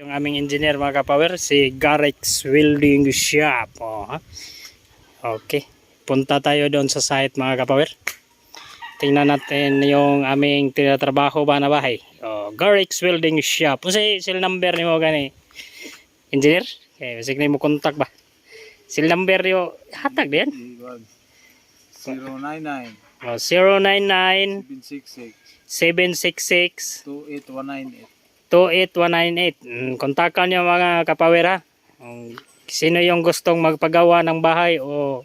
Yung aming engineer mga kapower, si Garex Welding Shop. Oh, ha? Okay. Punta tayo doon sa site mga kapower. Tingnan natin yung aming tinatrabaho ba na bahay. Oh, Garex Welding Shop. Kung si sil number ni mo gani. Engineer? Okay, sige mo contact ba? Sil number yo hatag din. 099 Oh, 099 766 766 28198 28198. Mm, kontakan niyo mga kapawera. Sino yung gustong magpagawa ng bahay o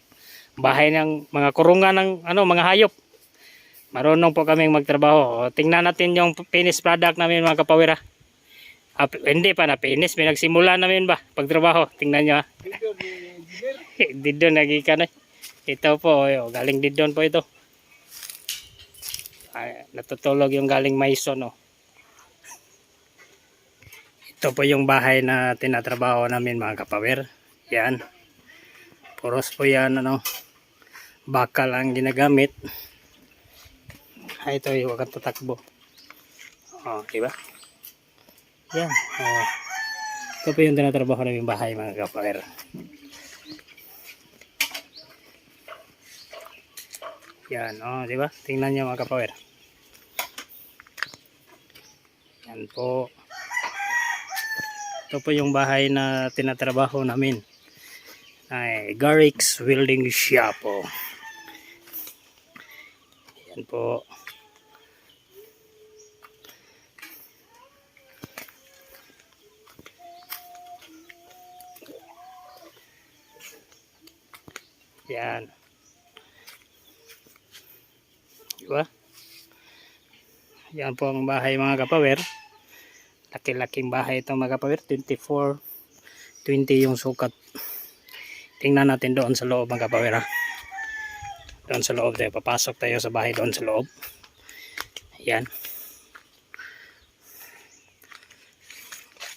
bahay ng mga kurungan ng ano mga hayop. Marunong po kaming magtrabaho. O, tingnan natin yung finished product namin mga kapawera. Ah, hindi pa na finish, may nagsimula namin ba pagtrabaho. Tingnan niyo. ah. Didon nagika na. Ito po, oh, galing didon po ito. Ay, natutulog yung galing Maison oh. Ito po yung bahay na tinatrabaho namin mga kapawer. Yan. Puros po yan ano. Bakal ang ginagamit. Ay, ito yung wakan tatakbo. Oh, diba? Yan. Oh. Ito po yung tinatrabaho namin bahay mga kapawer. Yan, oh, di ba? Tingnan niyo mga kapawer. Yan po. Ito po yung bahay na tinatrabaho namin. Ay, Garrix Welding Shop. Oh. Yan po. Yan. Diba? Yan po ang bahay mga kapawer. Laki-laking bahay ito mga kapawer. 24, 20 yung sukat. Tingnan natin doon sa loob mga kapawer ha. Doon sa loob tayo. Papasok tayo sa bahay doon sa loob. Yan.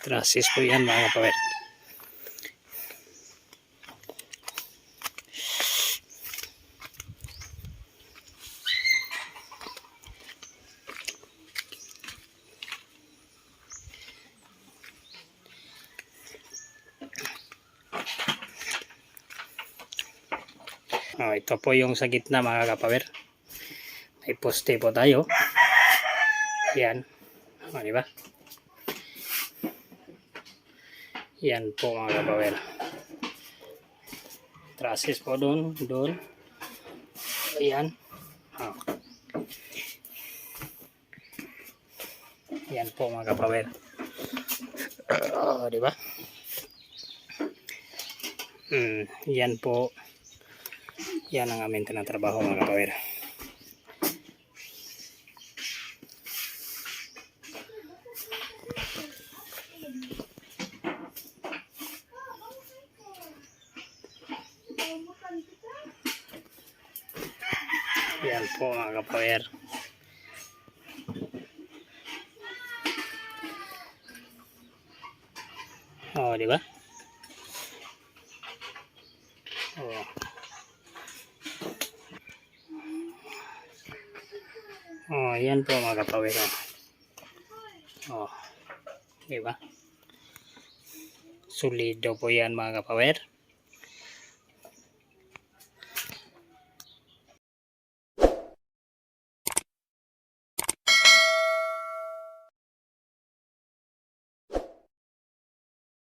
Trusses po yan mga kapawer. Oh, ito po yung sa gitna mga kapawer. May poste po tayo. Yan. O, di ba? Yan po mga kapawer. Trusses po doon. Doon. Ayan. Oh. Yan po mga kapawer. Oh, di ba? Hmm, yan po. Yan ang aming tinatrabaho mga kapawer. Yan po mga kapawer. Oh, di ba? Oh. Oh, yan po mga kapawid. Oh. Oh. Di ba? Solid daw po yan mga kapawid.